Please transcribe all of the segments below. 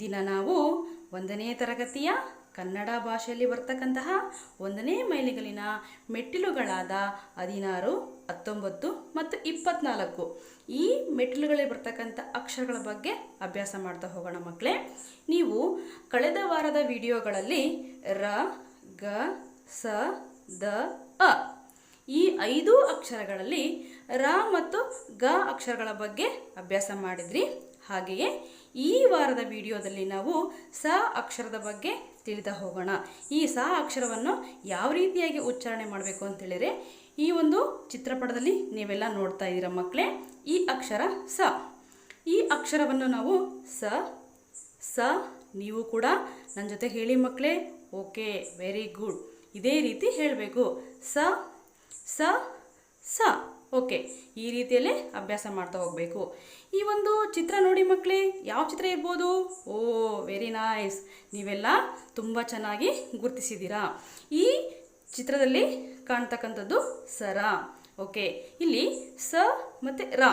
ದಿನ ನಾವು ಒಂದನೇ ತರಗತಿಯ ಕನ್ನಡ ಭಾಷೆಯಲ್ಲಿ ಬರ್ತಕ್ಕಂತಹ ಒಂದನೇ ಮೈಲಿಗಲಿನ ಮೆಟ್ಟಿಲುಗಳಾದ ಹದಿನಾರು, ಹತ್ತೊಂಬತ್ತು ಮತ್ತು ಇಪ್ಪತ್ನಾಲ್ಕು. ಈ ಮೆಟ್ಟಿಲುಗಳಲ್ಲಿ ಬರ್ತಕ್ಕಂಥ ಅಕ್ಷರಗಳ ಬಗ್ಗೆ ಅಭ್ಯಾಸ ಮಾಡ್ತಾ ಹೋಗೋಣ ಮಕ್ಕಳೇ. ನೀವು ಕಳೆದ ವಾರದ ವಿಡಿಯೋಗಳಲ್ಲಿ ರ, ಗ, ಸ, ದ, ಅ ಈ ಐದು ಅಕ್ಷರಗಳಲ್ಲಿ ರ ಮತ್ತು ಗ ಅಕ್ಷರಗಳ ಬಗ್ಗೆ ಅಭ್ಯಾಸ ಮಾಡಿದ್ರಿ. ಹಾಗೆಯೇ ಈ ವಾರದ ವಿಡಿಯೋದಲ್ಲಿ ನಾವು ಸ ಅಕ್ಷರದ ಬಗ್ಗೆ ತಿಳಿತಾ ಹೋಗೋಣ. ಈ ಸ ಅಕ್ಷರವನ್ನು ಯಾವ ರೀತಿಯಾಗಿ ಉಚ್ಚಾರಣೆ ಮಾಡಬೇಕು ಅಂತೇಳಿದರೆ ಈ ಒಂದು ಚಿತ್ರಪಟದಲ್ಲಿ ನೀವೆಲ್ಲ ನೋಡ್ತಾ ಇದ್ದೀರ ಮಕ್ಕಳೇ, ಈ ಅಕ್ಷರ ಸ. ಈ ಅಕ್ಷರವನ್ನು ನಾವು ಸ ಸ, ನೀವು ಕೂಡ ನನ್ನ ಜೊತೆ ಹೇಳಿ ಮಕ್ಕಳೇ. Okay, very good. ಇದೇ ರೀತಿ ಹೇಳಬೇಕು. ಸ ಸ ಸ. ಓಕೆ, ಈ ರೀತಿಯಲ್ಲೇ ಅಭ್ಯಾಸ ಮಾಡ್ತಾ ಹೋಗಬೇಕು. ಈ ಒಂದು ಚಿತ್ರ ನೋಡಿ ಮಕ್ಕಳೇ ಯಾವ ಚಿತ್ರ ಇರ್ಬೋದು? ಓ ವೆರಿ ನೈಸ್ ನೀವೆಲ್ಲ ತುಂಬ ಚೆನ್ನಾಗಿ ಗುರುತಿಸಿದ್ದೀರಾ. ಈ ಚಿತ್ರದಲ್ಲಿ ಕಾಣ್ತಕ್ಕಂಥದ್ದು ಸರ. ಓಕೆ, ಇಲ್ಲಿ ಸ ಮತ್ತು ರ.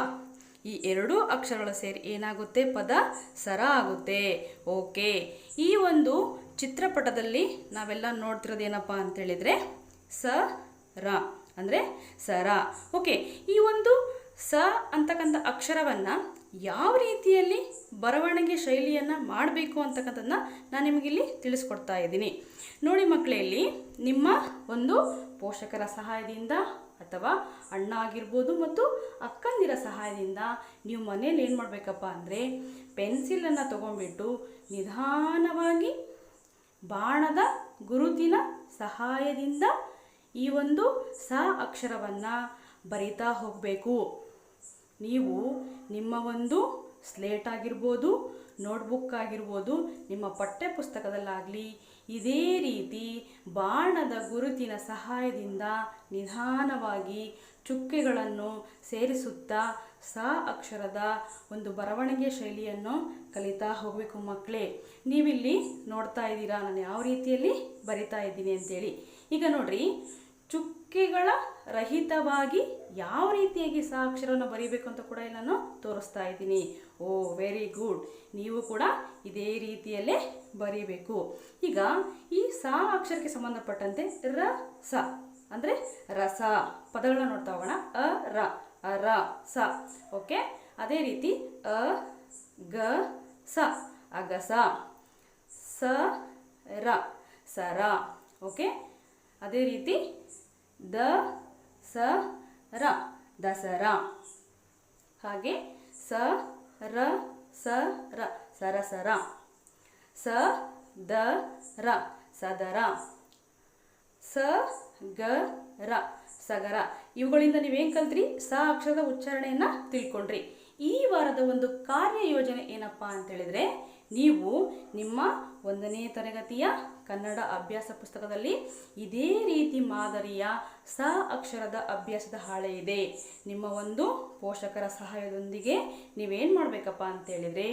ಈ ಎರಡೂ ಅಕ್ಷರಗಳು ಸೇರಿ ಏನಾಗುತ್ತೆ? ಪದ ಸರ ಆಗುತ್ತೆ. ಓಕೆ, ಈ ಒಂದು ಚಿತ್ರಪಟದಲ್ಲಿ ನಾವೆಲ್ಲ ನೋಡ್ತಿರೋದೇನಪ್ಪ ಅಂತೇಳಿದರೆ ಸ, ರ. ಅಂದರೆ ಸರ ಓಕೆ, ಈ ಒಂದು ಸ ಅಂತಕ್ಕಂಥ ಅಕ್ಷರವನ್ನು ಯಾವ ರೀತಿಯಲ್ಲಿ ಬರವಣಿಗೆ ಶೈಲಿಯನ್ನು ಮಾಡಬೇಕು ಅಂತಕ್ಕಂಥದ್ದನ್ನ ನಾನು ನಿಮಗಿಲ್ಲಿ ತಿಳಿಸ್ಕೊಡ್ತಾ ಇದ್ದೀನಿ. ನೋಡಿ ಮಕ್ಕಳಲ್ಲಿ ನಿಮ್ಮ ಒಂದು ಪೋಷಕರ ಸಹಾಯದಿಂದ ಅಥವಾ ಅಣ್ಣ ಆಗಿರ್ಬೋದು ಮತ್ತು ಅಕ್ಕಂದಿರ ಸಹಾಯದಿಂದ ನೀವು ಮನೇಲಿ ಏನು ಮಾಡಬೇಕಪ್ಪ ಅಂದರೆ ಪೆನ್ಸಿಲನ್ನು ತೊಗೊಂಡ್ಬಿಟ್ಟು ನಿಧಾನವಾಗಿ ಬಾಣದ ಗುರುತಿನ ಸಹಾಯದಿಂದ ಈ ಒಂದು ಸ ಅಕ್ಷರವನ್ನು ಬರಿತಾ ಹೋಗಬೇಕು. ನೀವು ನಿಮ್ಮ ಒಂದು ಸ್ಲೇಟ್ ಆಗಿರ್ಬೋದು, ನೋಟ್ಬುಕ್ ಆಗಿರ್ಬೋದು, ನಿಮ್ಮ ಪಠ್ಯ ಪುಸ್ತಕದಲ್ಲಾಗಲಿ ಇದೇ ರೀತಿ ಬಾಣದ ಗುರುತಿನ ಸಹಾಯದಿಂದ ನಿಧಾನವಾಗಿ ಚುಕ್ಕೆಗಳನ್ನು ಸೇರಿಸುತ್ತಾ ಸ ಅಕ್ಷರದ ಒಂದು ಬರವಣಿಗೆ ಶೈಲಿಯನ್ನು ಕಲಿತಾ ಹೋಗಬೇಕು ಮಕ್ಕಳೇ. ನೀವಿಲ್ಲಿ ನೋಡ್ತಾ ಇದ್ದೀರಾ, ನಾನು ಯಾವ ರೀತಿಯಲ್ಲಿ ಬರಿತಾ ಇದ್ದೀನಿ ಅಂತೇಳಿ. ಈಗ ನೋಡ್ರಿ, ಚುಕ್ಕೆಗಳ ರಹಿತವಾಗಿ ಯಾವ ರೀತಿಯಾಗಿ ಸ ಅಕ್ಷರವನ್ನು ಬರೀಬೇಕು ಅಂತ ಕೂಡ ನಾನು ತೋರಿಸ್ತಾ ಇದ್ದೀನಿ. Oh, very good. ನೀವು ಕೂಡ ಇದೇ ರೀತಿಯಲ್ಲೇ ಬರೀಬೇಕು. ಈಗ ಈ ಸ ಅಕ್ಷರಕ್ಕೆ ಸಂಬಂಧಪಟ್ಟಂತೆ ರ, ಸ. ಅಂದರೆ ರಸ. ಪದಗಳನ್ನ ನೋಡ್ತಾ ಹೋಗೋಣ. ಅ, ರ ರ, ಸ. ಓಕೆ ಅದೇ ರೀತಿ ಅ, ಗ, ಸ. ಅಗಸ. ಸ, ರ ಸರ ಓಕೆ ಅದೇ ರೀತಿ ದ, ಸ, ರ. ದಸರಾ. ಹಾಗೆ ಸ, ರ ಸ, ರ. ಸರಸರ. ಸ, ದ, ರ. ಸದರ. ಸ, ಗ, ರ, ಸಗರ. ಇವುಗಳಿಂದ ನೀವೇನು ಕಲ್ತ್ರಿ? ಸ ಅಕ್ಷರದ ಉಚ್ಚಾರಣೆಯನ್ನು ತಿಳ್ಕೊಂಡ್ರಿ. ಈ ವಾರದ ಒಂದು ಕಾರ್ಯಯೋಜನೆ ಏನಪ್ಪ ಅಂತೇಳಿದರೆ ನೀವು ನಿಮ್ಮ ಒಂದನೇ ತರಗತಿಯ ಕನ್ನಡ ಅಭ್ಯಾಸ ಪುಸ್ತಕದಲ್ಲಿ ಇದೇ ರೀತಿ ಮಾದರಿಯ ಸ ಅಕ್ಷರದ ಅಭ್ಯಾಸದ ಹಾಳೆ ಇದೆ. ನಿಮ್ಮ ಒಂದು ಪೋಷಕರ ಸಹಾಯದೊಂದಿಗೆ ನೀವೇನು ಮಾಡಬೇಕಪ್ಪ ಅಂತೇಳಿದರೆ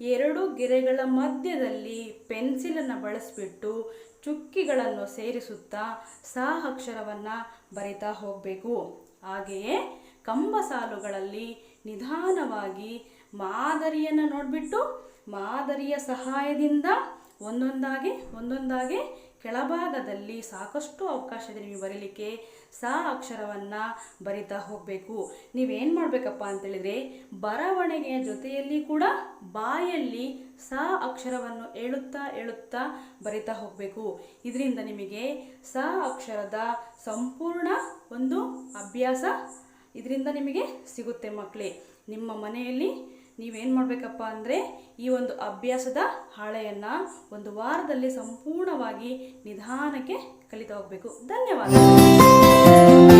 ಎರಡು ಗೆರೆಗಳ ಮಧ್ಯದಲ್ಲಿ ಪೆನ್ಸಿಲನ್ನು ಬಳಸಿಬಿಟ್ಟು ಚುಕ್ಕಿಗಳನ್ನು ಸೇರಿಸುತ್ತಾ ಸ ಅಕ್ಷರವನ್ನು ಬರಿತಾ ಹೋಗಬೇಕು. ಹಾಗೆಯೇ ಕಂಬ ಸಾಲುಗಳಲ್ಲಿ ನಿಧಾನವಾಗಿ ಮಾದರಿಯನ್ನು ನೋಡಿಬಿಟ್ಟು ಮಾದರಿಯ ಸಹಾಯದಿಂದ ಒಂದೊಂದಾಗಿ ಒಂದೊಂದಾಗಿ ಕೆಳಭಾಗದಲ್ಲಿ ಸಾಕಷ್ಟು ಅವಕಾಶ ಇದೆ ನಿಮಗೆ ಬರೀಲಿಕ್ಕೆ. ಸ ಅಕ್ಷರವನ್ನು ಬರಿತಾ ಹೋಗಬೇಕು. ನೀವೇನು ಮಾಡಬೇಕಪ್ಪ ಅಂತೇಳಿದರೆ, ಬರವಣಿಗೆಯ ಜೊತೆಯಲ್ಲಿ ಕೂಡ ಬಾಯಲ್ಲಿ ಸ ಅಕ್ಷರವನ್ನು ಹೇಳುತ್ತಾ ಹೇಳುತ್ತಾ ಬರಿತಾ ಹೋಗಬೇಕು. ಇದರಿಂದ ನಿಮಗೆ ಸ ಅಕ್ಷರದ ಸಂಪೂರ್ಣ ಒಂದು ಅಭ್ಯಾಸ ಇದರಿಂದ ನಿಮಗೆ ಸಿಗುತ್ತೆ ಮಕ್ಕಳೇ ನಿಮ್ಮ ಮನೆಯಲ್ಲಿ ನೀವೇನು ಮಾಡಬೇಕಪ್ಪ ಅಂದರೆ ಈ ಒಂದು ಅಭ್ಯಾಸದ ಹಾಳೆಯನ್ನು ಒಂದು ವಾರದಲ್ಲಿ ಸಂಪೂರ್ಣವಾಗಿ ನಿಧಾನಕ್ಕೆ ಕಲಿತಾ ಹೋಗಬೇಕು. ಧನ್ಯವಾದ.